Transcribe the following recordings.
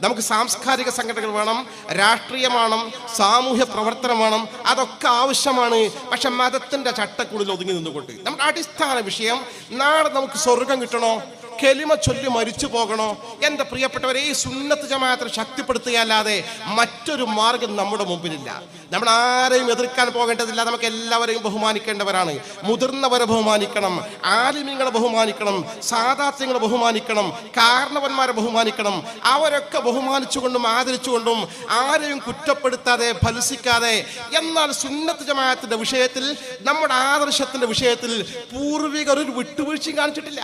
നമുക്ക് സാംസ്കാരിക സംഘടനകൾ വേണം രാഷ്ട്രീയമാണ് സാമൂഹ്യ പ്രവർത്തനം വേണം അതൊക്കെ ആവശ്യമാണ്. പക്ഷെ മതത്തിന്റെ ചട്ടക്കുള്ളിൽ ഒതുങ്ങി നിന്നുകൊണ്ട്. നമ്മുടെ അടിസ്ഥാന വിഷയം നാളെ നമുക്ക് സ്വർഗം കിട്ടണോ? കെലിമ ചൊല്ലി മരിച്ചു പോകണോ? എന്റെ പ്രിയപ്പെട്ടവരെ ഈ സുന്നത്ത് ജമാഅത്തിനെ ശക്തിപ്പെടുത്തുകയല്ലാതെ മറ്റൊരു മാർഗം നമ്മുടെ മുമ്പിലില്ല. നമ്മൾ ആരെയും എതിർക്കാൻ പോകേണ്ടതില്ല. നമുക്ക് എല്ലാവരെയും ബഹുമാനിക്കേണ്ടവരാണ്. മുതിർന്നവരെ ബഹുമാനിക്കണം ആലിമ്യങ്ങളെ ബഹുമാനിക്കണം സാധാത്യങ്ങളെ ബഹുമാനിക്കണം കാരണവന്മാരെ ബഹുമാനിക്കണം. അവരൊക്കെ ബഹുമാനിച്ചുകൊണ്ടും ആദരിച്ചുകൊണ്ടും ആരെയും കുറ്റപ്പെടുത്താതെ ഫലസിക്കാതെ എന്നാൽ സുന്നത്ത് ജമാഅത്തിന്റെ വിഷയത്തിൽ നമ്മുടെ ആദർശത്തിന്റെ വിഷയത്തിൽ പൂർവികർ ഒരു വിട്ടുവീഴ്ചയും കാണിച്ചിട്ടില്ല.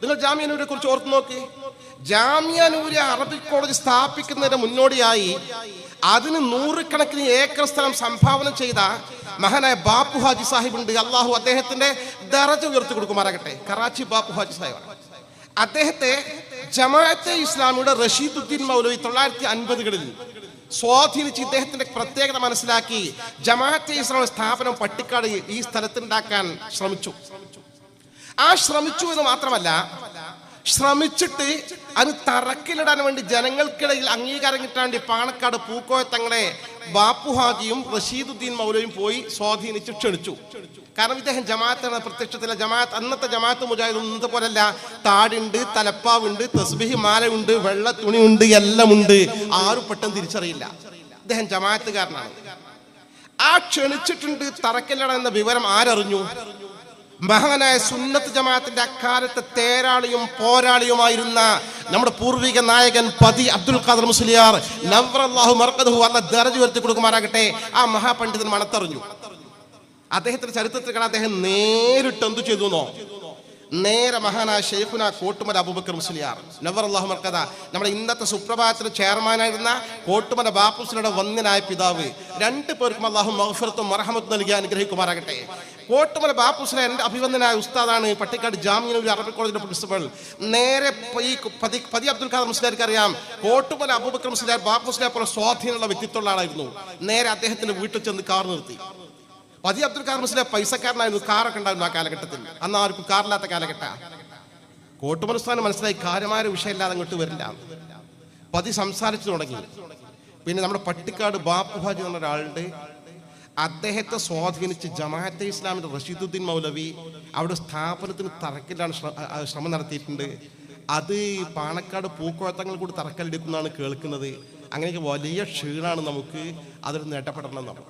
നിങ്ങൾ ജാമ്യാനൂരെ കുറിച്ച് ഓർത്ത് നോക്കി. ജാമ്യാനൂര് അറബിക് കോളേജ് സ്ഥാപിക്കുന്നതിന് മുന്നോടിയായി അതിന് നൂറുകണക്കിന് ഏക്കർ സ്ഥലം സംഭാവന ചെയ്ത മഹാനായ ബാപ്പു ഹാജി സാഹിബ് ഉണ്ട് അള്ളാഹു അദ്ദേഹത്തിന്റെ ദറജ ഉയർത്തി കൊടുക്കുമാറാകട്ടെ. കറാച്ചി ബാപ്പു ഹാജി സാഹിബാണ്. അദ്ദേഹത്തെ ജമാഅത്തെ ഇസ്ലാമിയുടെ റഷീദുദ്ദീൻ മൗലവി തൊള്ളായിരത്തി അൻപതുകളിൽ സ്വാധീനിച്ച് ഇദ്ദേഹത്തിന്റെ പ്രത്യേകത മനസ്സിലാക്കി ജമാഅത്തെ ഇസ്ലാം സ്ഥാപനം പട്ടിക്കാട് ഈ സ്ഥലത്തുണ്ടാക്കാൻ ശ്രമിച്ചു. ആ ശ്രമിച്ചു എന്ന് മാത്രമല്ല ശ്രമിച്ചിട്ട് അത് തറക്കിലിടാൻ വേണ്ടി ജനങ്ങൾക്കിടയിൽ അംഗീകാരം കിട്ടാൻ വേണ്ടി പാണക്കാട് പൂക്കോയത്തങ്ങളെ ബാപ്പുഹാജിയും റഷീദുദ്ദീൻ മൗലയും പോയി സ്വാധീനിച്ച് ക്ഷണിച്ചു. കാരണം ഇദ്ദേഹം ജമാഅത്താണ് പ്രത്യക്ഷത്തിലെ ജമാഅത്ത്. അന്നത്തെ ജമാഅത്ത് മുജാഹിദ് ഇന്നത്തെ പോലല്ല താടുണ്ട് തലപ്പാവുണ്ട് തസ്ബിഹി മാലയുണ്ട് വെള്ള തുണിയുണ്ട് എല്ലാം ഉണ്ട് ആരും പെട്ടെന്ന് തിരിച്ചറിയില്ല. ഇദ്ദേഹം ജമാഅത്തുകാരനാണ്. ആ ക്ഷണിച്ചിട്ടുണ്ട് തറക്കല്ലട എന്ന വിവരം ആരറിഞ്ഞു? മഹാനായ സുന്നത്ത് ജമാഅത്തിന്റെ അക്കാലത്തെ തേരാളിയും പോരാളിയുമായിരുന്ന നമ്മുടെ പൂർവിക നായകൻ പതി അബ്ദുൽ ഖാദർ മുസ്ലിയാർ നവറല്ലാഹു മർക്കദഹു എന്ന ദർജ ഉയർത്തി കൊടുക്കുമാറാകട്ടെ ആ മഹാപണ്ഡിതൻ മണത്തറിഞ്ഞു. അദ്ദേഹത്തിന്റെ ചരിത്രത്തിൽ കാണാൻ അദ്ദേഹം നേരിട്ട് എന്തു ചെയ്തു എന്നോ നേരെ മഹാനായ ഷെയ്ഖുന കോട്ടുമല അബൂബക്കർ മുസ്ലിയാർ നവർ അള്ളാഹു മർക്കഥ നമ്മുടെ ഇന്നത്തെ സുപ്രഭാതത്തിന് ചെയർമാനായിരുന്ന കോട്ടുമല ബാപ്പുസ്ലിയുടെ വന്യനായ പിതാവ്. രണ്ടു പേർക്കും അള്ളാഹു മഹഫിറത്തും മറഹമത്തും നൽകി അനുഗ്രഹിക്കുമാറാകട്ടെ. കോട്ടുമല ബാപ്പുസിനെ എന്റെ അഭിവന്ദനായ ഉസ്താദാണ്. പട്ടിക്കാട് ജാമ്യനൂരി അറബി കോളേജിന്റെ പ്രിൻസിപ്പൽ. നേരെ ഈ പതി പതി അബ്ദുൽ ഖാദർ മുസ്ലിയാർക്ക് അറിയാം. കോട്ടുമല അബൂബക്കർ മുസ്ലിയാർ ബാപ്പുസ്ലിയെ പോലെ സ്വാധീനമുള്ള വ്യക്തിത്വമുള്ള ആളായിരുന്നു. നേരെ അദ്ദേഹത്തിന്റെ വീട്ടിൽ ചെന്ന് കാർ നിർത്തി. പതി അബ്ദുൽ ഖാദർ മുസ്ലിം പൈസക്കാരനായിരുന്നു. കാറൊക്കെ ഉണ്ടായിരുന്നു ആ കാലഘട്ടത്തിൽ. അന്ന് ആർക്കും കാറില്ലാത്ത കാലഘട്ട. കോട്ടുമനസ്ഥാനം മനസ്സിലായി കാര്യമായ വിഷയമില്ലാതെ അങ്ങോട്ട് വരില്ല. പതി സംസാരിച്ചു തുടങ്ങി. പിന്നെ നമ്മുടെ പട്ടിക്കാട് ബാപ്പുഹാജി എന്ന ഒരാളുടെ അദ്ദേഹത്തെ സ്വാധീനിച്ച് ജമാഅത്തെ ഇസ്ലാമിന്റെ റഷീദുദ്ദീൻ മൗലവി അവിടെ സ്ഥാപനത്തിന് തറക്കലാണ് ശ്രമം നടത്തിയിട്ടുണ്ട്. അത് പാണക്കാട് പൂക്കോത്തങ്ങൾ കൂടി തറക്കല്ലെടുക്കുന്നതാണ് കേൾക്കുന്നത്. അങ്ങനെയൊക്കെ വലിയ ക്ഷീണമാണ് നമുക്ക് അതൊരു നേട്ടപ്പെടണം എന്നാണ്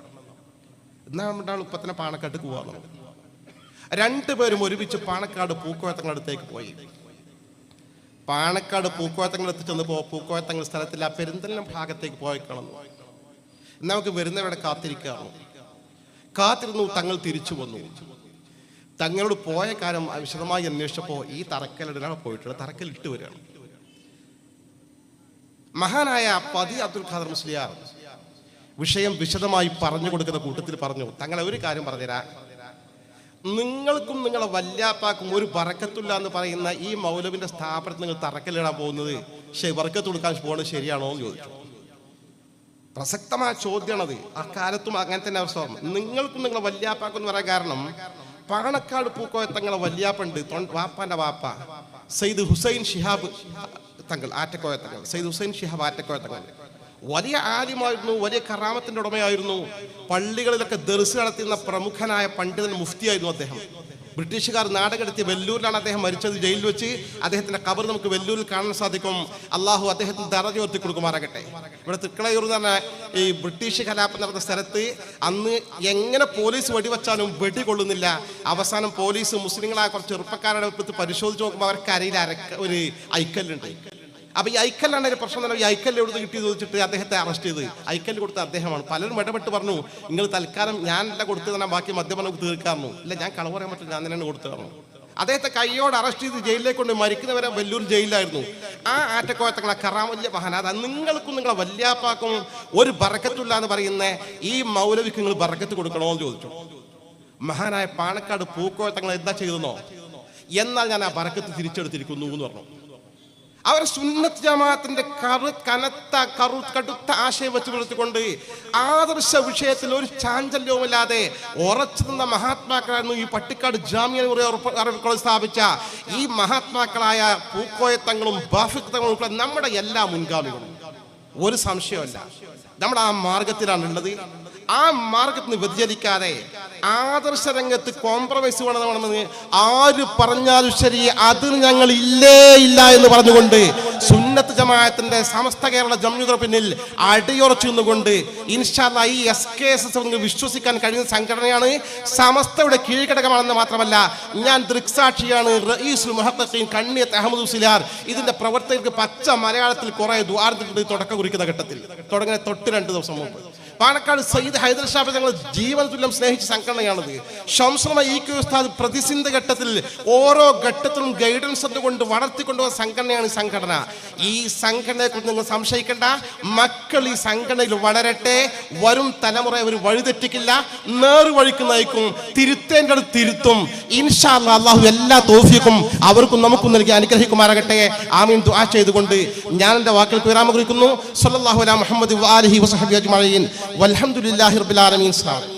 എന്നാൽ നമ്മുടെ ആൾ ഇപ്പൊ തന്നെ പാണക്കാട്ട് പോവാണ്. രണ്ടുപേരും ഒരുമിച്ച് പാണക്കാട് പൂക്കോത്തങ്ങളടുത്തേക്ക് പോയി. പാണക്കാട് പൂക്കോത്തങ്ങളെത്തി എത്തിച്ചെന്ന് പോ പൂക്കോഴത്തങ്ങൾ സ്ഥലത്തിൽ ആ പെരുന്തലം ഭാഗത്തേക്ക് പോയി നമുക്ക് വരുന്നവരെ കാത്തിരിക്കുകയാണ് കാത്തിരുന്നു തങ്ങൾ തിരിച്ചു വന്നു. തങ്ങളോട് പോയ കാര്യം വിശദമായി അന്വേഷിച്ചപ്പോൾ ഈ തറക്കല്ലിടലാണ് പോയിട്ടുള്ളത് തറക്കല്ലിട്ട് വരികയാണ്. മഹാനായ പതി അബ്ദുൽ ഖാദർ മുസ്ലിയാർ വിഷയം വിശദമായി പറഞ്ഞു കൊടുക്കുന്ന കൂട്ടത്തിൽ പറഞ്ഞു തങ്ങളെ ഒരു കാര്യം പറഞ്ഞുതരാ. നിങ്ങൾക്കും നിങ്ങളെ വല്യാപ്പാക്കും ഒരു ബറക്കത്തില്ല എന്ന് പറയുന്ന ഈ മൗലവിന്റെ സ്ഥാപനത്തിൽ നിങ്ങൾ തറക്കല്ലിടാൻ പോകുന്നത് ശരി ബറക്കത്ത് കൊടുക്കാൻ പോകുന്നത് ശരിയാണോ എന്ന് ചോദിച്ചു. പ്രസക്തമായ ചോദ്യമാണത്. ആ കാലത്തും അങ്ങനെ തന്നെ അവസ്ഥ നിങ്ങൾക്കും നിങ്ങളെ വല്യാപ്പാക്കും എന്ന് പറയാൻ കാരണം പാണക്കാട് പൂക്കോയ തങ്ങളെ വല്യാപ്പുണ്ട് വാപ്പാന്റെ വാപ്പ. സയ്യിദ് ഹുസൈൻ ഷിഹാബ് തങ്ങൾ ആറ്റക്കോയ തങ്ങൾ സയ്യിദ് ഹുസൈൻ ഷിഹാബ് ആറ്റക്കോയ തങ്ങൾ വലിയ ആദ്യമായിരുന്നു വലിയ കറാമത്തിന്റെ ഉടമയായിരുന്നു. പള്ളികളിലൊക്കെ ദർസ് നടത്തുന്ന പ്രമുഖനായ പണ്ഡിതൻ മുഫ്തിയായിരുന്നു അദ്ദേഹം. ബ്രിട്ടീഷുകാർ നാടകെടുത്തിയ വെല്ലൂരിലാണ് അദ്ദേഹം മരിച്ചത്. ജയിലിൽ വെച്ച് അദ്ദേഹത്തിന്റെ കബർ നമുക്ക് വെല്ലൂരിൽ കാണാൻ സാധിക്കും. അള്ളാഹു അദ്ദേഹത്തിന് തറഞ്ഞു ഉയർത്തി കൊടുക്കുമാറാകട്ടെ. ഇവിടെ തൃക്കളയൂർ എന്ന് പറഞ്ഞ ഈ ബ്രിട്ടീഷ് കലാപം നടന്ന സ്ഥലത്ത് അന്ന് എങ്ങനെ പോലീസ് വെടിവെച്ചാലും വെടി കൊള്ളുന്നില്ല അവസാനം പോലീസ് മുസ്ലിങ്ങളായ കുറച്ച് ചെറുപ്പക്കാരുടെ പരിശോധിച്ച് നോക്കുമ്പോൾ അവർക്ക് അരയിൽ അരക്ക ഒരു ഐക്കല്ലുണ്ട്. അപ്പൊ ഈ ഐക്കല്ലാണ് ഒരു പ്രശ്നം തന്നെ ഈ ഐക്കല്ല് എവിടെ കിട്ടി ചോദിച്ചിട്ട് അദ്ദേഹത്തെ അറസ്റ്റ് ചെയ്ത്. ഐക്കല്ല് കൊടുത്ത അദ്ദേഹമാണ്. പലരും ഇടപെട്ട് പറഞ്ഞു നിങ്ങൾ തൽക്കാലം ഞാനല്ല കൊടുത്തു തന്നെ ബാക്കി മദ്യപാനം തീർക്കാമോ ഇല്ല ഞാൻ കളവ് പറയാൻ പറ്റില്ല ഞാൻ തന്നെയാണ് കൊടുത്തു തരണം അദ്ദേഹത്തെ കൈയോട് അറസ്റ്റ് ചെയ്ത് ജയിലിലേക്ക് കൊണ്ട് മരിക്കുന്നവരെ വല്ലൂർ ജയിലായിരുന്നു ആ ആറ്റക്കോയത്തങ്ങളെ കറാമല്യ മഹാനാഥ നിങ്ങൾക്കും നിങ്ങളെ വല്യാപ്പാക്കും ഒരു ബറക്കത്തില്ല എന്ന് പറയുന്ന ഈ മൗലവിക്ക് നിങ്ങൾ ബറക്കത്ത് കൊടുക്കണോ എന്ന് ചോദിച്ചു. മഹാനായ പാണക്കാട് പൂക്കോയത്തങ്ങൾ എന്താ ചെയ്തെന്നോ എന്നാൽ ഞാൻ ആ ബറക്കത്ത് തിരിച്ചെടുത്തിരിക്കുന്നു എന്ന് പറഞ്ഞു. അവർ സുന്നത്ത് ജമാഅത്തിന്റെ കറു കനത്ത കറു കടുത്ത ആശയം വെച്ച് പുലർത്തിക്കൊണ്ട് ആദർശ വിഷയത്തിൽ ഒരു ചാഞ്ചല്യവുമില്ലാതെ ഉറച്ചു നിന്ന മഹാത്മാക്കളായിരുന്നു ഈ പട്ടിക്കാട് ജാമ്യ കോളേജ് സ്ഥാപിച്ച ഈ മഹാത്മാക്കളായ പൂക്കോയത്തങ്ങളും ബാഫിത്തങ്ങളും ഉൾപ്പെടെ നമ്മുടെ എല്ലാ മുൻഗാമികളും. ഒരു സംശയമല്ല നമ്മൾ ആ മാർഗത്തിലാണ് ഉള്ളത് ആ മാർഗത്തിന് വ്യതിചലിക്കാതെ ആദർശ രംഗത്ത് കോംപ്രമൈസ് വേണമെന്ന് ആര് പറഞ്ഞാലും ശരി അത് ഞങ്ങൾ ഇല്ലേ ഇല്ല എന്ന് പറഞ്ഞുകൊണ്ട് സുന്നത്ത് ജമാഅത്തിന്റെ സമസ്ത കേരള ജമ്മുതർ പിന്നിൽ അടിയുറച്ചു നിന്നുകൊണ്ട് ഇൻഷാല്ല ഈ എസ് കെ എസ് എസ് വിശ്വസിക്കാൻ കഴിയുന്ന സംഘടനയാണ് സമസ്തയുടെ കീഴ്ഘടകമാണെന്ന് മാത്രമല്ല ഞാൻ ദൃക്സാക്ഷിയാണ് മുഹത്തഖീൻ കണ്ണിയത്ത് അഹമ്മദ് ഉസിലാർ. ഇതിന്റെ പ്രവർത്തകർക്ക് പച്ച മലയാളത്തിൽ കുറെ ദ്വാരത്തിൽ തുടക്കം കുറിക്കുന്ന ഘട്ടത്തിൽ. തുടങ്ങിയ തൊട്ട് രണ്ട് ദിവസം മുമ്പ്. പാലക്കാട് സയ്യിദ് ഹൈദർ ഷാബ് ഞങ്ങൾ ജീവനതുല്യം സ്നേഹിച്ച സംഘടനയാണത്. ഷംസുമ ഇ കെ ഉസ്താദ് പ്രതിസന്ധി ഘട്ടത്തിൽ ഓരോ ഘട്ടത്തിലും ഗൈഡൻസ് കൊണ്ട് വളർത്തിക്കൊണ്ടുവന്ന സംഘടനയാണ് ഈ സംഘടന. ഈ സംഘടനയെക്കുറിച്ച് നിങ്ങൾ സംശയിക്കേണ്ട. മക്കൾ ഈ സംഘടനയിൽ വളരട്ടെ. വരും തലമുറ അവർ വഴിതെറ്റിക്കില്ല. നേർവഴിക്ക് നയിക്കും. തിരുത്തേന്റെ അടുത്ത് തിരുത്തും. ഇൻഷാ അല്ലാ അള്ളാഹു എല്ലാ തോഫിക്കും അവർക്കും നമുക്കും നൽകി അനുഗ്രഹിക്കുമാറാകട്ടെ. ആമീൻ. ദുആ ചെയ്തുകൊണ്ട് ഞാൻ എന്റെ വാക്കുകൾ വിരാമം കുറിക്കുന്നു. സല്ലല്ലാഹു മുഹമ്മദ് വാലിഹി വസഹബി അജ്മഈൻ. അസ്സലാമു അലൈക്കും